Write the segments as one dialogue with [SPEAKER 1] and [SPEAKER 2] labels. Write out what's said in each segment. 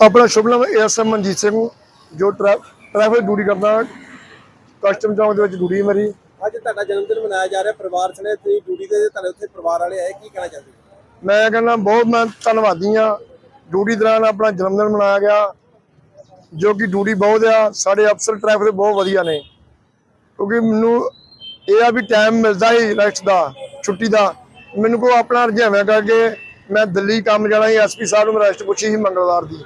[SPEAKER 1] ਆਪਣਾ ਸ਼ੁਭ ਨਾਮ ਐਸਐਮ ਮਨਜੀਤ ਸਿੰਘ ਜੋ ਟਰੈ- ਟ੍ਰੈਫਿਕ ਡਿਊਟੀ ਕਰਦਾ। ਕਸਟਮ ਚੌਂਕ ਦੇ ਵਿੱਚ ਡਿਊਟੀ ਮੇਰੀ।
[SPEAKER 2] ਅੱਜ ਤੁਹਾਡਾ ਜਨਮ ਦਿਨ ਮਨਾਇਆ ਜਾ ਰਿਹਾ। ਪਰਿਵਾਰ ਸਣੇ ਤੁਸੀਂ ਡਿਊਟੀ ਤੇ ਤੁਹਾਡੇ ਉੱਥੇ ਪਰਿਵਾਰ ਵਾਲੇ ਆਏ ਕੀ ਕਹਿਣਾ ਚਾਹੁੰਦੇ?
[SPEAKER 1] ਮੈਂ ਕਹਿੰਦਾ ਬਹੁਤ ਮੈਂ ਧੰਨਵਾਦੀ ਆ ਡਿਊਟੀ ਦੌਰਾਨ ਆਪਣਾ ਜਨਮ ਦਿਨ ਮਨਾਇਆ ਗਿਆ ਜੋ ਕਿ ਡਿਊਟੀ ਬਹੁਤ ਆ। ਸਾਡੇ ਅਫਸਰ ਟ੍ਰੈਫਿਕ ਦੇ ਬਹੁਤ ਵਧੀਆ ਨੇ। ਕਿਉਂਕਿ ਮੈਨੂੰ ਇਹ ਆ ਵੀ ਟਾਈਮ ਮਿਲਦਾ ਹੀ ਰੈਸਟ ਦਾ ਛੁੱਟੀ ਦਾ। ਮੈਨੂੰ ਕੋ ਆਪਣਾ ਰੁਝੇਵਾਂ ਕਰਕੇ ਮੈਂ ਦਿੱਲੀ ਕੰਮ ਜਾਣਾ ਸੀ ਐਸਪੀ ਸਾਹਿਬ ਨੂੰ ਰੈਸਟ ਪੁੱਛੀ ਸੀ ਮੰਗਲਵਾਰ ਦੀ।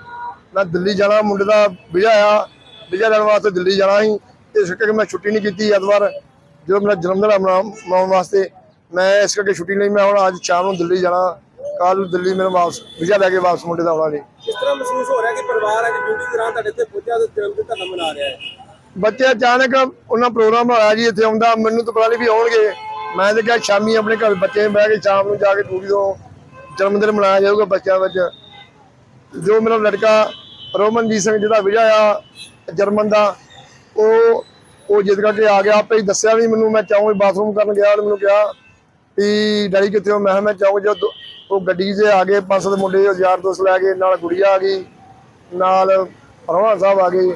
[SPEAKER 1] ਮੈਂ ਦਿੱਲੀ ਜਾਣਾ ਮੁੰਡੇ ਦਾ ਵਿਜਾ ਆ ਵਿਜਾ ਲੈਣ ਵਾਸਤੇ ਦਿੱਲੀ ਜਾਣਾ ਸੀ ਇਸ ਕਰਕੇ ਮੈਂ ਛੁੱਟੀ ਨਹੀਂ ਕੀਤੀ ਐਤਵਾਰ ਜਦੋਂ ਮੇਰਾ ਜਨਮ ਦਿਨ ਮਨਾਉਣ ਵਾਸਤੇ ਮੈਂ ਇਸ ਕਰਕੇ ਛੁੱਟੀ ਨਹੀਂ ਮੈਂ ਹੁਣ ਅੱਜ ਸ਼ਾਮ ਨੂੰ ਦਿੱਲੀ ਜਾਣਾ ਕੱਲ ਦਿੱਲੀ ਮੈਨੂੰ ਵਾਪਸ ਵਿਜਾ ਲੈ ਕੇ ਵਾਪਸ ਮੁੰਡੇ ਦਾ ਆਉਣਾ ਜੀ।
[SPEAKER 2] ਕਿਸ ਤਰ੍ਹਾਂ ਮਹਿਸੂਸ ਹੋ ਰਿਹਾ ਕਿ ਪਰਿਵਾਰ ਅੱਜ ਡਿਊਟੀ ਦੌਰਾਨ ਤੁਹਾਡੇ ਇੱਥੇ ਪਹੁੰਚਿਆ ਤੇ ਜਨਮ ਦਿਨ ਤੁਹਾਡਾ ਮਨਾ ਰਿਹਾ ਹੈ?
[SPEAKER 1] ਬੱਚੇ ਅਚਾਨਕ ਉਹਨਾਂ ਪ੍ਰੋਗਰਾਮ ਹੋਇਆ ਜੀ ਇੱਥੇ ਆਉਂਦਾ ਮੈਨੂੰ ਤਾਂ ਪਤਾ ਨਹੀਂ ਵੀ ਆਉਣਗੇ। ਮੈਂ ਤਾਂ ਕਿਹਾ ਸ਼ਾਮੀ ਆਪਣੇ ਘਰ ਬੱਚੇ ਬਹਿ ਕੇ ਸ਼ਾਮ ਨੂੰ ਜਾ ਕੇ ਡਿਊਟੀ ਤੋਂ ਜਨਮ ਦਿਨ ਮਨਾਇਆ ਜਾਊਗਾ ਬੱਚਿਆਂ ਵਿੱਚ। ਜੋ ਮੇਰਾ ਲੜਕਾ ਰੋਮਨਜੀਤ ਸਿੰਘ ਜਿਹਦਾ ਵਿਜਾ ਆ ਜਰਮਨ ਦਾ। ਉਹ ਉਹ ਜਿੱਦ ਕਰਕੇ ਆ ਗਿਆ ਆਪੇ ਹੀ ਦੱਸਿਆ ਵੀ ਮੈਨੂੰ ਮੈਂ ਚਾਹੂੰ ਬਾਥਰੂਮ ਕਰਨ ਗਿਆ ਉਹਨੇ ਮੈਨੂੰ ਕਿਹਾ ਵੀ ਡੈਡੀ ਕਿੱਥੇ ਹੋ? ਮੈਂ ਮੈਂ ਚਾਹੂੰ ਜਦ ਉਹ ਗੱਡੀ 'ਚ ਆ ਗਏ ਪੰਜ ਸੱਤ ਮੁੰਡੇ ਯਾਰ ਦੋਸਤ ਲੈ ਕੇ ਨਾਲ ਗੁੜੀਆ ਆ ਗਈ ਨਾਲ ਪਰਵਾਨ ਸਾਹਿਬ ਆ ਗਏ।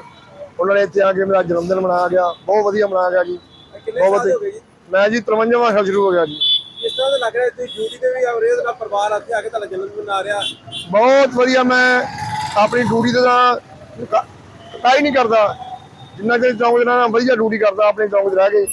[SPEAKER 1] ਉਹਨਾਂ ਨੇ ਇੱਥੇ ਆ ਕੇ ਮੇਰਾ ਜਨਮ ਦਿਨ ਮਨਾਇਆ ਗਿਆ ਬਹੁਤ ਵਧੀਆ ਮਨਾਇਆ ਗਿਆ ਜੀ। ਬਹੁਤ ਵਧੀਆ।
[SPEAKER 2] ਗਏ ਜੀ?
[SPEAKER 1] ਮੈਂ ਜੀ 53ਵਾਂ ਸਾਲ ਸ਼ੁਰੂ ਹੋ ਗਿਆ ਜੀ।
[SPEAKER 2] ਕਿਸ ਤਰ੍ਹਾਂ ਦਾ ਲੱਗ ਰਿਹਾ ਤੁਸੀਂ ਡਿਊਟੀ ਤੇ ਵੀ ਆ ਰਹੇ ਹੋ ਨਾਲ ਪਰਿਵਾਰ ਇੱਥੇ ਆ ਕੇ ਤੁਹਾਡਾ ਜਨਮ ਦਿਨ ਮਨਾ ਰਿਹਾ।
[SPEAKER 1] ਬਹੁਤ ਵਧੀਆ ਮੈਂ ਆਪਣੀ ਡਿਊਟੀ ਤੇ ਤਾਂ ਕਾਈ ਨਹੀਂ ਕਰਦਾ। ਜਿੰਨਾ ਚਿਰ ਚੌਂਕ ਦੇ ਵਧੀਆ ਡਿਊਟੀ ਕਰਦਾ, ਆਪਣੇ ਚੌਂਕ 'ਚ ਰਹਿ ਕੇ।